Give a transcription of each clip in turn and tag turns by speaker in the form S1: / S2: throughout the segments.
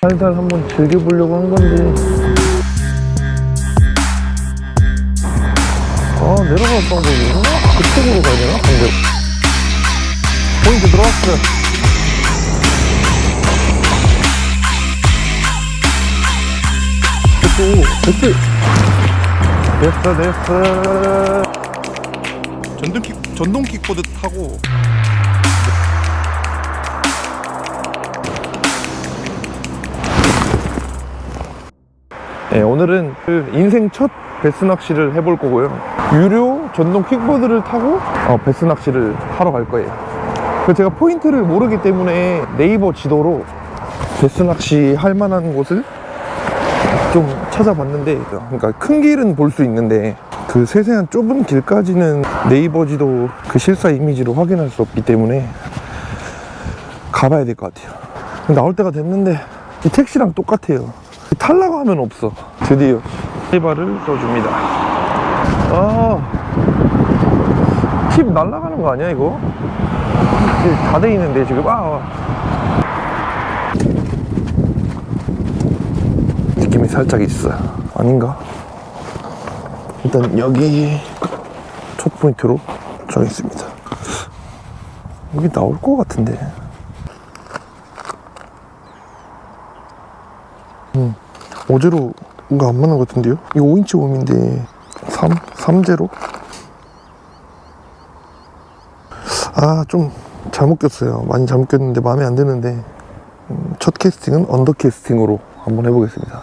S1: 살살 한번 즐겨보려고 한 건데. 아 내려갈 방법이 있나? 그쪽으로 가야 되나? 반대로 포인트 들어왔어 됐어. 됐어 됐어.
S2: 전동 킥 전동 킥보드 타고
S1: 네, 오늘은 그 인생 첫 베스 낚시를 해볼 거고요. 유료 전동 킥보드를 타고 어, 베스 낚시를 하러 갈 거예요. 그 제가 포인트를 모르기 때문에 네이버 지도로 베스 낚시 할 만한 곳을 좀 찾아봤는데, 그러니까 큰 길은 볼 수 있는데 그 세세한 좁은 길까지는 네이버 지도 그 실사 이미지로 확인할 수 없기 때문에 가봐야 될 것 같아요. 나올 때가 됐는데 이 택시랑 똑같아요. 탈라고 하면 없어. 드디어 해바를 써줍니다. 아, 칩 날라가는 거 아니야 이거? 다 돼 있는데 지금 아. 느낌이 살짝 있어. 아닌가? 일단 여기 첫 포인트로 정했습니다. 여기 나올 것 같은데. 어제로 뭔가 안 맞는 것 같은데요? 이거 5인치 웜인데 3? 3제로? 아 좀 잘못 꼈어요 많이 잘못 꼈는데 마음에 안 드는데 음, 첫 캐스팅은 언더 캐스팅으로 한번 해보겠습니다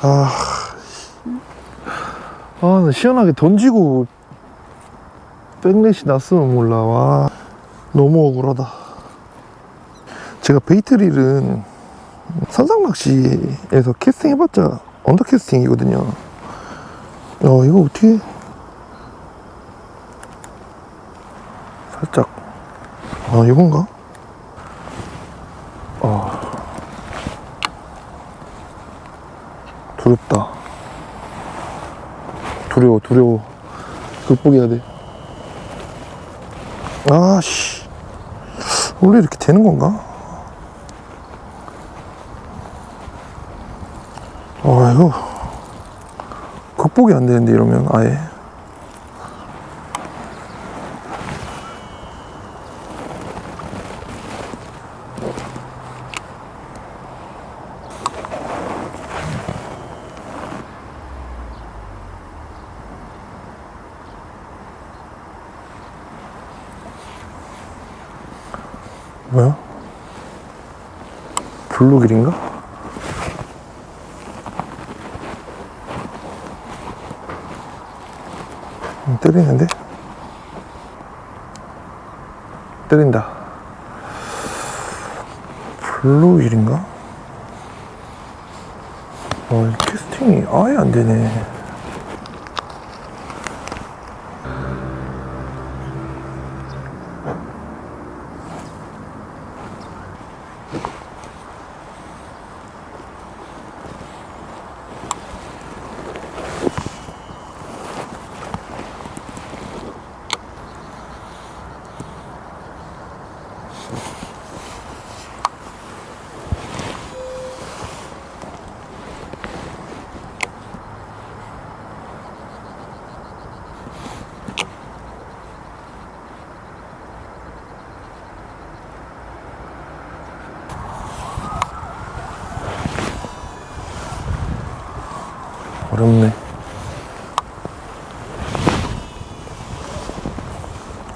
S1: 아, 아, 나 시원하게 던지고 백넷이 났으면 몰라. 와, 너무 억울하다. 제가 베이트릴은 산상낚시에서 캐스팅 해봤자 언더 캐스팅이거든요. 어, 이거 어떻게 살짝 아 이건가? 두렵다. 두려워, 두려워. 극복해야 돼. 아씨. 원래 이렇게 되는 건가? 아, 이거. 극복이 안 되는데, 이러면, 아예. 블루 길인가? 음, 때리는데? 때린다. 블루 길인가? 어, 이 캐스팅이 아예 안 되네.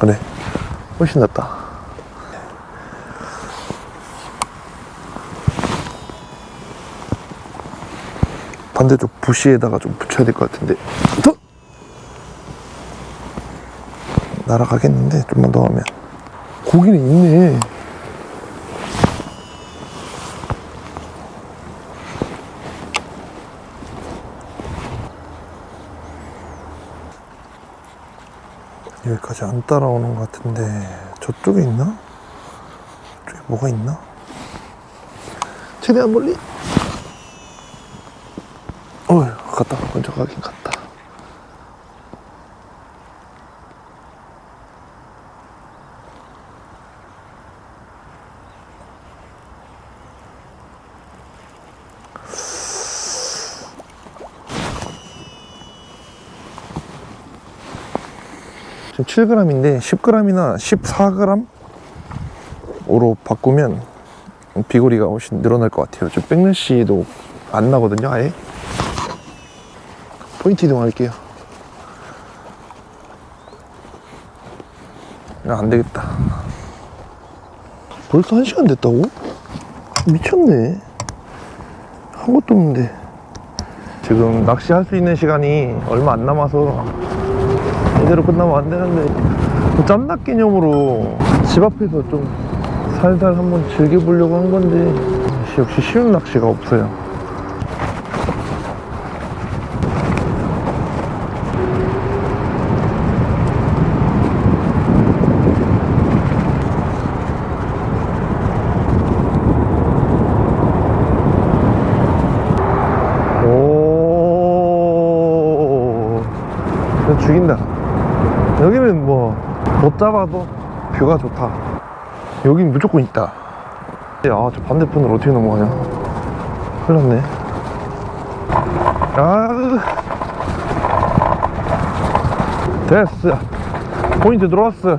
S1: 그래. 훨씬 낫다. 반대쪽 부시에다가 좀 붙여야 될 것 같은데. 더! 날아가겠는데, 좀만 더 하면. 고기는 있네. 여기까지 안 따라오는 것 같은데 저쪽에 있나? 저쪽에 뭐가 있나? 최대한 멀리 어휴 갔다 먼저 가긴 갔다 지금 7g인데 10g이나 14g으로 바꾸면 비거리가 훨씬 늘어날 것 같아요. 좀 백래시도 안 나거든요, 아예. 포인트 이동할게요. 야, 안 되겠다. 벌써 한 시간 됐다고? 미쳤네. 한 것도 없는데. 지금 낚시할 수 있는 시간이 얼마 안 남아서 이대로 끝나면 안 되는데. 짬낚 개념으로 집 앞에서 좀 살살 한번 즐겨보려고 한 건데 역시 쉬운 낚시가 없어요. 죽인다 여기는 뭐 못 잡아도 뷰가 좋다. 여긴 무조건 있다. 아저 반대편으로 어떻게 넘어가냐? 큰일 났네. 아. 됐어. 포인트 들어왔어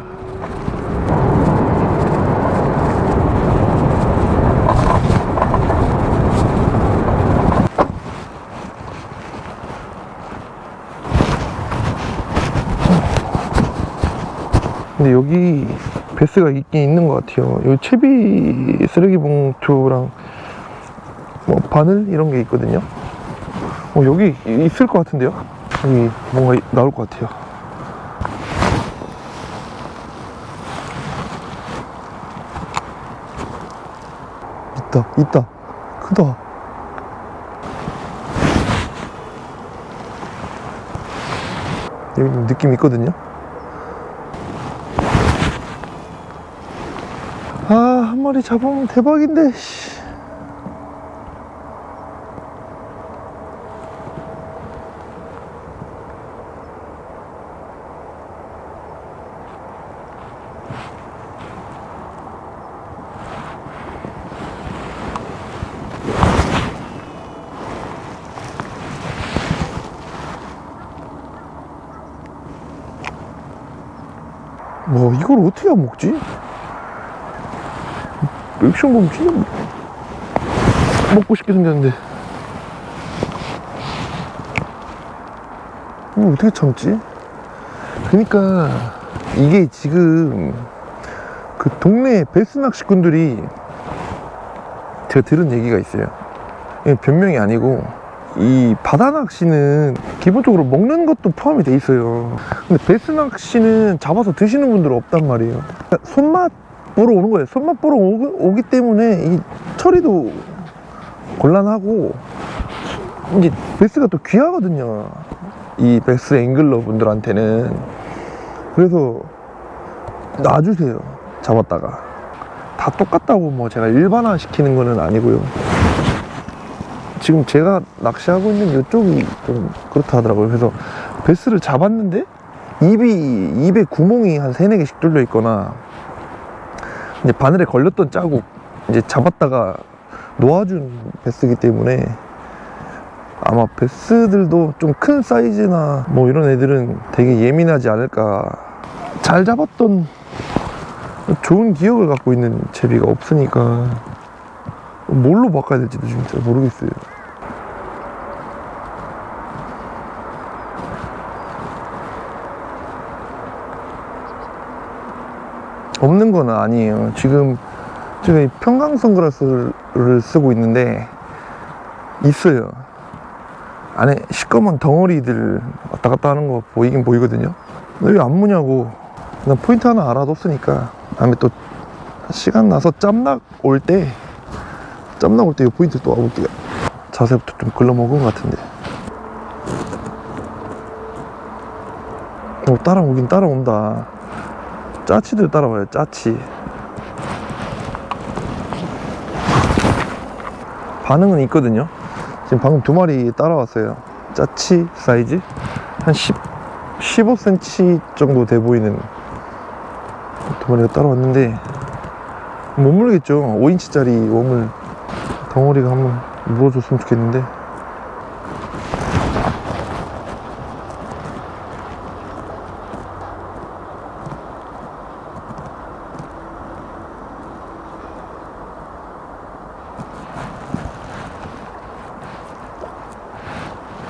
S1: 근데 여기 베스가 있긴 있는 것 같아요. 여기 채비 쓰레기 봉투랑 뭐 바늘 이런 게 있거든요. 어, 여기 있을 것 같은데요? 여기 뭔가 나올 것 같아요. 있다, 있다. 크다. 여기 느낌 있거든요. 아, 한 마리 잡으면 대박인데, 씨. 뭐, 이걸 어떻게 안 먹지? 액션 보면 진짜 먹고 싶게 생겼는데. 이거 어떻게 참지? 그러니까 이게 지금 그 동네 베스 낚시꾼들이 제가 들은 얘기가 있어요. 이게 변명이 아니고 이 바다 낚시는 기본적으로 먹는 것도 포함이 돼 있어요. 근데 베스 낚시는 잡아서 드시는 분들은 없단 말이에요. 그러니까 손맛 보러 오는 거예요. 손맛 보러 오기, 오기 때문에 이 처리도 곤란하고 이제 베스가 또 귀하거든요. 이 베스 앵글러 분들한테는 그래서 놔주세요. 잡았다가 다 똑같다고 뭐 제가 일반화 시키는 거는 아니고요. 지금 제가 낚시하고 있는 이쪽이 좀 그렇다 하더라고요. 그래서 베스를 잡았는데 입이 입에 구멍이 한 세네 개씩 뚫려 있거나 이제 바늘에 걸렸던 자국 이제 잡았다가 놓아준 베스기 때문에 아마 베스들도 좀 큰 사이즈나 뭐 이런 애들은 되게 예민하지 않을까. 잘 잡았던 좋은 기억을 갖고 있는 제비가 없으니까 뭘로 바꿔야 될지도 지금 잘 모르겠어요 없는 건 아니에요. 지금 제가 이 평강 선글라스를 쓰고 있는데 있어요. 안에 시꺼먼 덩어리들 왔다 갔다 하는 거 보이긴 보이거든요. 왜 안 무냐고. 난 포인트 하나 알아뒀으니까 다음에 또 시간 나서 짬낙 올 때 짬낙 올 때 이 포인트 또 와볼게요. 자세부터 좀 글러먹은 것 같은데. 어, 따라오긴 따라온다. 짜치들 따라와요, 짜치. 반응은 있거든요. 지금 방금 두 마리 따라왔어요. 짜치 사이즈? 한 10, 15cm 정도 돼 보이는 두 마리가 따라왔는데, 못 물겠죠. 5인치짜리 웜을 덩어리가 한번 물어줬으면 좋겠는데.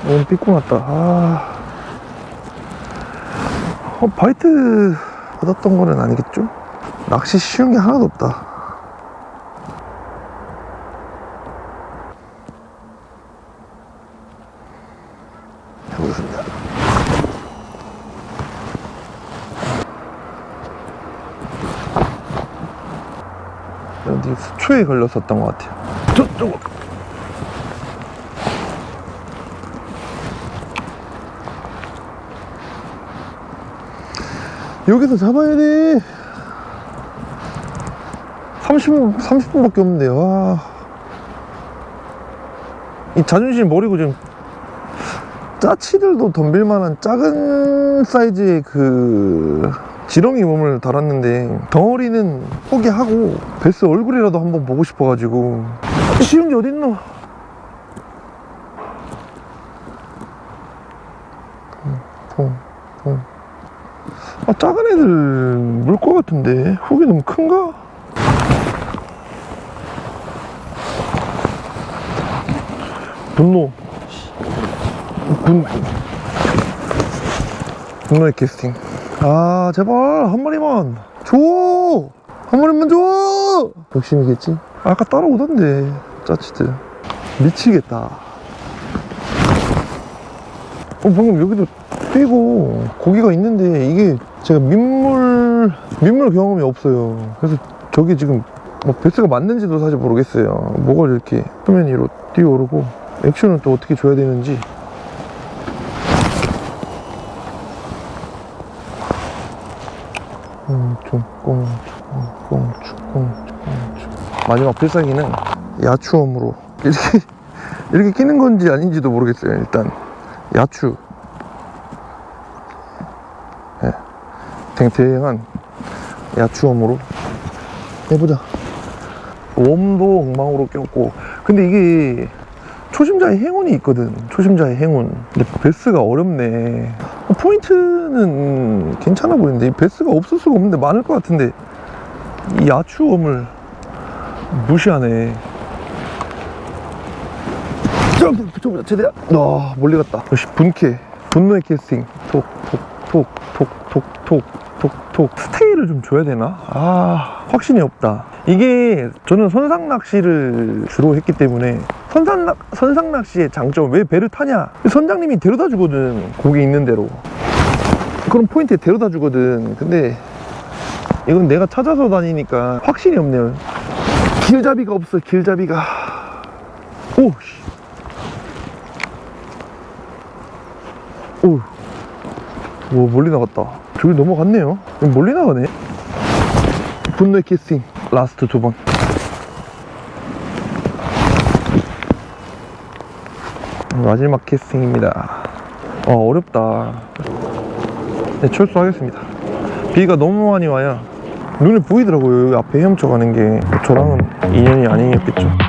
S1: 너무 삐꾸 났다. 아. 어, 바이트 받았던 거는 아니겠죠? 낚시 쉬운 게 하나도 없다. 해보겠습니다. 어디 수초에 걸렸었던 것 같아요. 저쪽 여기서 잡아야 돼. 30분, 30분밖에 없는데, 와. 이 자존심 버리고 지금 짜치들도 덤빌 만한 작은 사이즈의 그 지렁이 몸을 달았는데 덩어리는 포기하고 베스 얼굴이라도 한번 보고 싶어가지고 쉬운 게 어딨노? 아, 작은 애들 물 것 같은데. 훅이 너무 큰가? 분노. 분. 분노의 캐스팅. 아 제발 한 마리만. 줘한 마리만 줘! 욕심이겠지? 아까 따라오던데 짜치들. 미치겠다. 어 방금 여기도 뛰고 고기가 있는데 이게 제가 민물 민물 경험이 없어요. 그래서 저게 지금 뭐 베스가 맞는지도 사실 모르겠어요. 뭐가 이렇게 표면 위로 뛰어오르고 액션은 또 어떻게 줘야 되는지. 꽁충 꽁충 꽁충 꽁충 꽁충 마지막 필살기는 야추엄으로 이렇게 이렇게 끼는 건지 아닌지도 모르겠어요 일단. 야추 탱탱한 야추엄으로 해보자. 웜도 엉망으로 꼈고. 근데 이게 초심자의 행운이 있거든. 초심자의 행운. 근데 베스가 어렵네. 포인트는 괜찮아 보이는데 이 베스가 없을 수가 없는데 많을 것 같은데 이 야추엄을 무시하네. 점프 붙여보자. 최대한. 아 멀리 갔다. 역시 분캐. 분노의 캐스팅. 톡톡톡톡톡톡 톡톡 스테이를 좀 줘야 되나? 아 확신이 없다. 이게 저는 선상 낚시를 주로 했기 때문에 선상, 낚- 선상 낚시의 장점 왜 배를 타냐? 선장님이 데려다 주거든 고기 있는 대로. 그런 포인트에 데려다 주거든. 근데 이건 내가 찾아서 다니니까 확신이 없네요. 길잡이가 없어 길잡이가. 오씨. 오, 오 멀리 나갔다. 저기 넘어갔네요. 멀리 나가네. 분노의 키싱 라스트 두 번. 마지막 키싱입니다. 어 어렵다. 네, 철수하겠습니다. 비가 너무 많이 와야 눈에 보이더라고요. 여기 앞에 헤엄쳐 가는 게 저랑은 인연이 아니었겠죠.